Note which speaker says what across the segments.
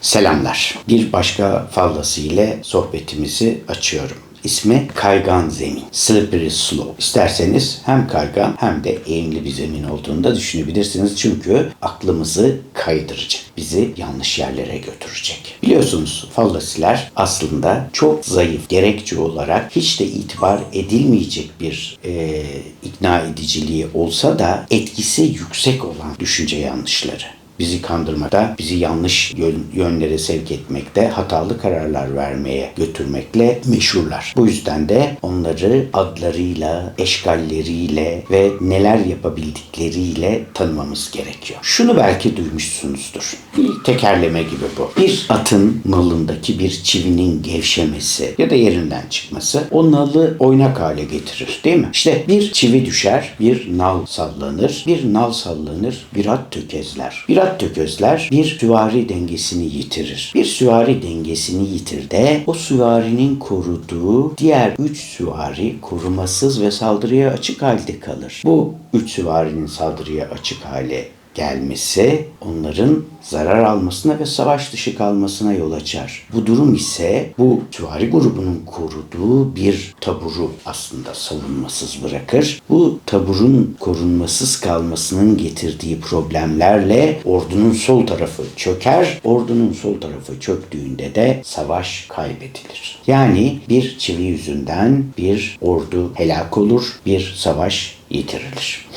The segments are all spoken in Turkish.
Speaker 1: Selamlar. Bir başka fallası ile sohbetimizi açıyorum. İsmi kaygan zemin. Slippery slope. İsterseniz hem kaygan hem de eğimli bir zemin olduğunu da düşünebilirsiniz. Çünkü aklımızı kaydıracak. Bizi yanlış yerlere götürecek. Biliyorsunuz fallasiler aslında çok zayıf gerekçe olarak hiç de itibar edilmeyecek bir e, ikna ediciliği olsa da etkisi yüksek olan düşünce yanlışları bizi kandırmakta, bizi yanlış yön- yönlere sevk etmekte, hatalı kararlar vermeye götürmekle meşhurlar. Bu yüzden de onları adlarıyla, eşkalleriyle ve neler yapabildikleriyle tanımamız gerekiyor. Şunu belki duymuşsunuzdur. Bir tekerleme gibi bu. Bir atın nalındaki bir çivinin gevşemesi ya da yerinden çıkması o nalı oynak hale getirir değil mi? İşte bir çivi düşer, bir nal sallanır, bir nal sallanır, bir at tökezler. Bir at tökezler, bir süvari dengesini yitirir. Bir süvari dengesini yitir de o süvarinin koruduğu diğer üç süvari korumasız ve saldırıya açık halde kalır. Bu üç süvarinin saldırıya açık hale gelmesi onların zarar almasına ve savaş dışı kalmasına yol açar. Bu durum ise bu süvari grubunun koruduğu bir taburu aslında savunmasız bırakır. Bu taburun korunmasız kalmasının getirdiği problemlerle ordunun sol tarafı çöker. Ordunun sol tarafı çöktüğünde de savaş kaybedilir. Yani bir çivi yüzünden bir ordu helak olur, bir savaş yitirilir.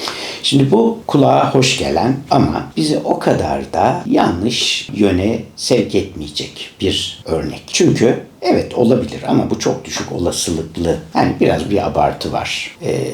Speaker 1: Şimdi bu kulağa hoş gelen ama bizi o kadar da yanlış yöne sevk etmeyecek bir örnek. Çünkü evet olabilir ama bu çok düşük olasılıklı. Yani biraz bir abartı var. Ee,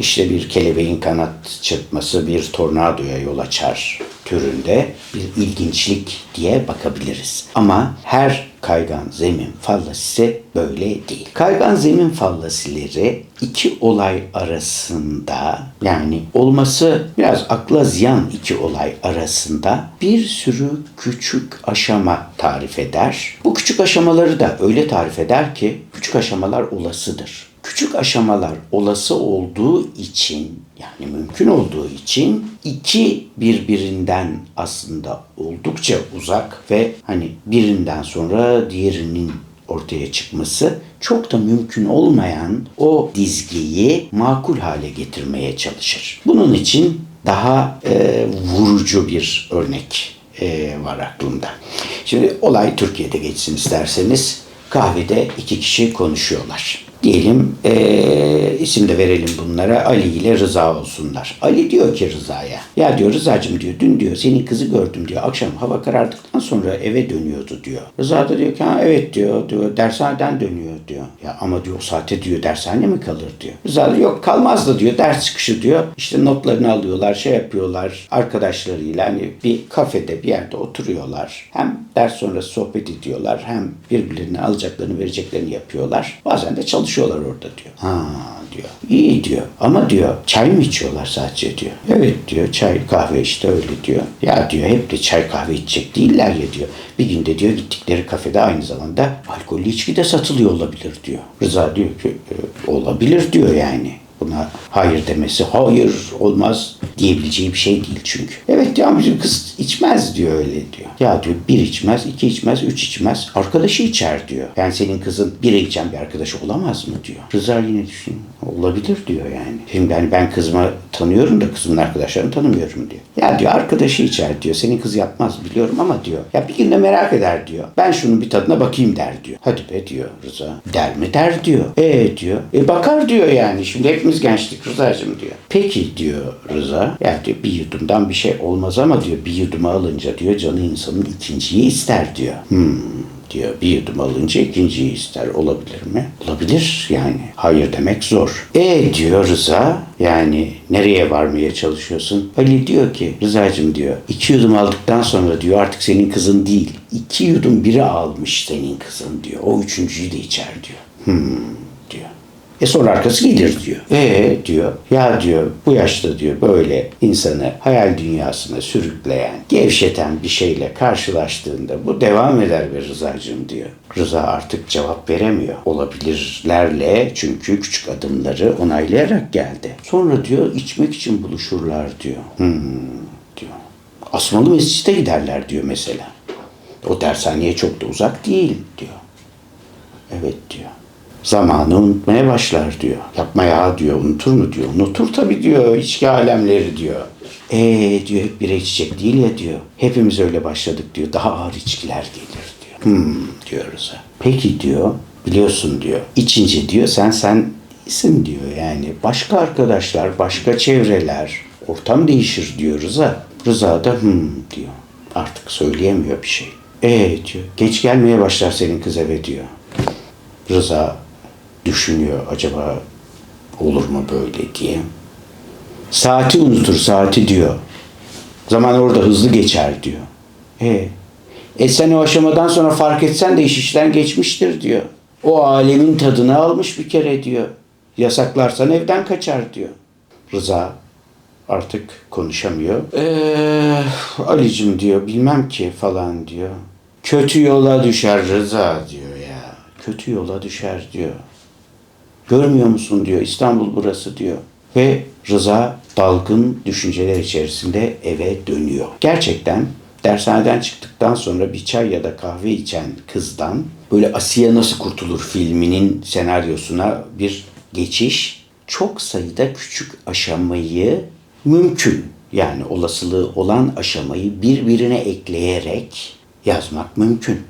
Speaker 1: işte bir kelebeğin kanat çırpması bir tornadoya yol açar türünde bir ilginçlik diye bakabiliriz. Ama her kaygan zemin fallasisi böyle değil. Kaygan zemin fallasileri iki olay arasında yani olması biraz akla ziyan iki olay arasında bir sürü küçük aşama tarif eder. Bu küçük aşamaları da öyle tarif eder ki küçük aşamalar olasıdır. Küçük aşamalar olası olduğu için yani mümkün olduğu için iki birbirinden aslında oldukça uzak ve hani birinden sonra diğerinin ortaya çıkması çok da mümkün olmayan o dizgeyi makul hale getirmeye çalışır. Bunun için daha e, vurucu bir örnek e, var aklımda. Şimdi olay Türkiye'de geçsin isterseniz. Kahvede iki kişi konuşuyorlar. Diyelim eee isim de verelim bunlara Ali ile Rıza olsunlar. Ali diyor ki Rıza'ya ya diyor Rızacığım diyor dün diyor senin kızı gördüm diyor akşam hava karardıktan sonra eve dönüyordu diyor. Rıza da diyor ki ha evet diyor, diyor dershaneden dönüyor diyor. Ya ama diyor saate diyor dershane mi kalır diyor. Rıza da yok kalmaz da diyor ders çıkışı diyor. İşte notlarını alıyorlar şey yapıyorlar arkadaşlarıyla hani bir kafede bir yerde oturuyorlar. Hem ders sonrası sohbet ediyorlar hem birbirlerine alacaklarını vereceklerini yapıyorlar. Bazen de çalışıyorlar orada diyor. Ha diyor. İyi diyor. Ama diyor çay mı içiyorlar sadece diyor. Evet diyor çay kahve işte öyle diyor. Ya diyor hep de çay kahve içecek değiller ya diyor. Bir günde diyor gittikleri kafede aynı zamanda alkollü içki de satılıyor olabilir diyor. Rıza diyor ki "E, olabilir diyor yani. Buna hayır demesi hayır olmaz diyebileceği bir şey değil çünkü. Evet diyor bizim kız içmez diyor öyle diyor. Ya diyor bir içmez, iki içmez, üç içmez. Arkadaşı içer diyor. Yani senin kızın biri içen bir arkadaşı olamaz mı diyor. Rıza yine düşünüyor. Olabilir diyor yani. Şimdi hani ben kızımı tanıyorum da kızımın arkadaşlarını tanımıyorum diyor. Ya diyor arkadaşı içer diyor. Senin kız yapmaz biliyorum ama diyor. Ya bir gün de merak eder diyor. Ben şunun bir tadına bakayım der diyor. Hadi be diyor Rıza. Der mi der diyor. E diyor. E bakar diyor yani. Şimdi hepimiz gençlik Rıza'cığım diyor. Peki diyor Rıza. Ya diyor bir yudumdan bir şey olmaz ama diyor bir yuduma alınca diyor canı insanın ikinciyi ister diyor. Hmm diyor. Bir yudum alınca ikinciyi ister. Olabilir mi? Olabilir yani. Hayır demek zor. E diyor Rıza. Yani nereye varmaya çalışıyorsun? Ali diyor ki Rıza'cığım diyor. iki yudum aldıktan sonra diyor artık senin kızın değil. iki yudum biri almış senin kızın diyor. O üçüncüyü de içer diyor. Hmm. E sonra arkası gelir diyor. E diyor. Ya diyor bu yaşta diyor böyle insanı hayal dünyasına sürükleyen, gevşeten bir şeyle karşılaştığında bu devam eder be Rıza'cığım diyor. Rıza artık cevap veremiyor. Olabilirlerle çünkü küçük adımları onaylayarak geldi. Sonra diyor içmek için buluşurlar diyor. Hmm diyor. Asmalı mescite giderler diyor mesela. O dershaneye çok da uzak değil diyor. Evet diyor. Zamanı unutmaya başlar diyor. Yapma ya diyor. Unutur mu diyor. Unutur tabii diyor. içki alemleri diyor. Ee diyor hep bira içecek değil ya diyor. Hepimiz öyle başladık diyor. Daha ağır içkiler gelir diyor. Hmm diyoruz. Peki diyor. Biliyorsun diyor. İçince diyor sen sen isim diyor yani. Başka arkadaşlar, başka çevreler, ortam değişir diyor Rıza. Rıza da hmm diyor. Artık söyleyemiyor bir şey. E diyor. Geç gelmeye başlar senin kız eve diyor. Rıza düşünüyor acaba olur mu böyle diye. Saati unutur saati diyor. Zaman orada hızlı geçer diyor. E, e sen o aşamadan sonra fark etsen de iş işten geçmiştir diyor. O alemin tadını almış bir kere diyor. Yasaklarsan evden kaçar diyor. Rıza artık konuşamıyor. Eee Ali'cim diyor bilmem ki falan diyor. Kötü yola düşer Rıza diyor ya. Kötü yola düşer diyor. Görmüyor musun diyor İstanbul burası diyor. Ve Rıza dalgın düşünceler içerisinde eve dönüyor. Gerçekten dershaneden çıktıktan sonra bir çay ya da kahve içen kızdan böyle Asiye Nasıl Kurtulur filminin senaryosuna bir geçiş çok sayıda küçük aşamayı mümkün yani olasılığı olan aşamayı birbirine ekleyerek yazmak mümkün.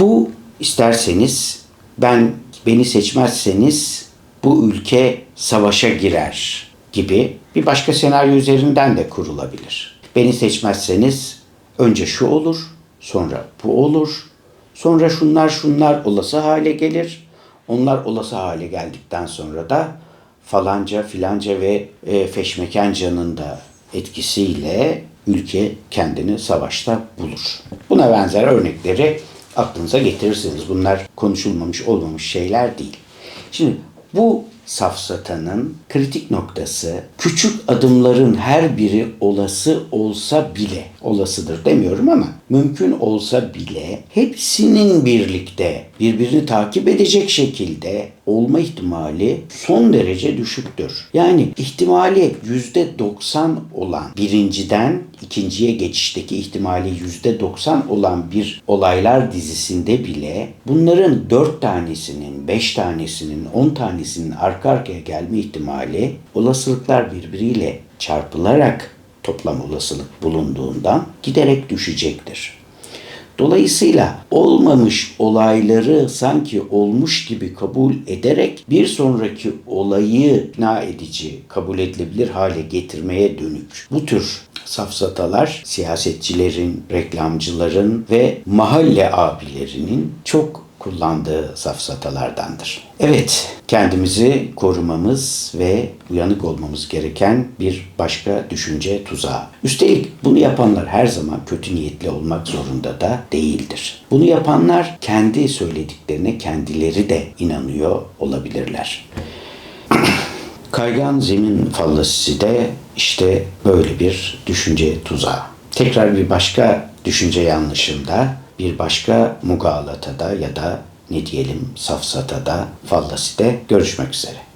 Speaker 1: Bu isterseniz ben beni seçmezseniz bu ülke savaşa girer gibi bir başka senaryo üzerinden de kurulabilir. Beni seçmezseniz önce şu olur, sonra bu olur, sonra şunlar şunlar olası hale gelir. Onlar olası hale geldikten sonra da falanca filanca ve e, feşmekancanın da etkisiyle ülke kendini savaşta bulur. Buna benzer örnekleri aklınıza getirirsiniz. Bunlar konuşulmamış olmamış şeyler değil. Şimdi bu safsatanın kritik noktası küçük adımların her biri olası olsa bile olasıdır demiyorum ama mümkün olsa bile hepsinin birlikte birbirini takip edecek şekilde olma ihtimali son derece düşüktür. Yani ihtimali yüzde 90 olan birinciden ikinciye geçişteki ihtimali yüzde 90 olan bir olaylar dizisinde bile bunların dört tanesinin, beş tanesinin, on tanesinin arka arkaya gelme ihtimali olasılıklar birbiriyle çarpılarak toplam olasılık bulunduğundan giderek düşecektir. Dolayısıyla olmamış olayları sanki olmuş gibi kabul ederek bir sonraki olayı ikna edici, kabul edilebilir hale getirmeye dönük. Bu tür safsatalar siyasetçilerin, reklamcıların ve mahalle abilerinin çok kullandığı safsatalardandır. Evet, kendimizi korumamız ve uyanık olmamız gereken bir başka düşünce tuzağı. Üstelik bunu yapanlar her zaman kötü niyetli olmak zorunda da değildir. Bunu yapanlar kendi söylediklerine kendileri de inanıyor olabilirler. Kaygan zemin fallasisi de işte böyle bir düşünce tuzağı. Tekrar bir başka düşünce yanlışında, bir başka mugalatada ya da ne diyelim safsatada, fallaside görüşmek üzere.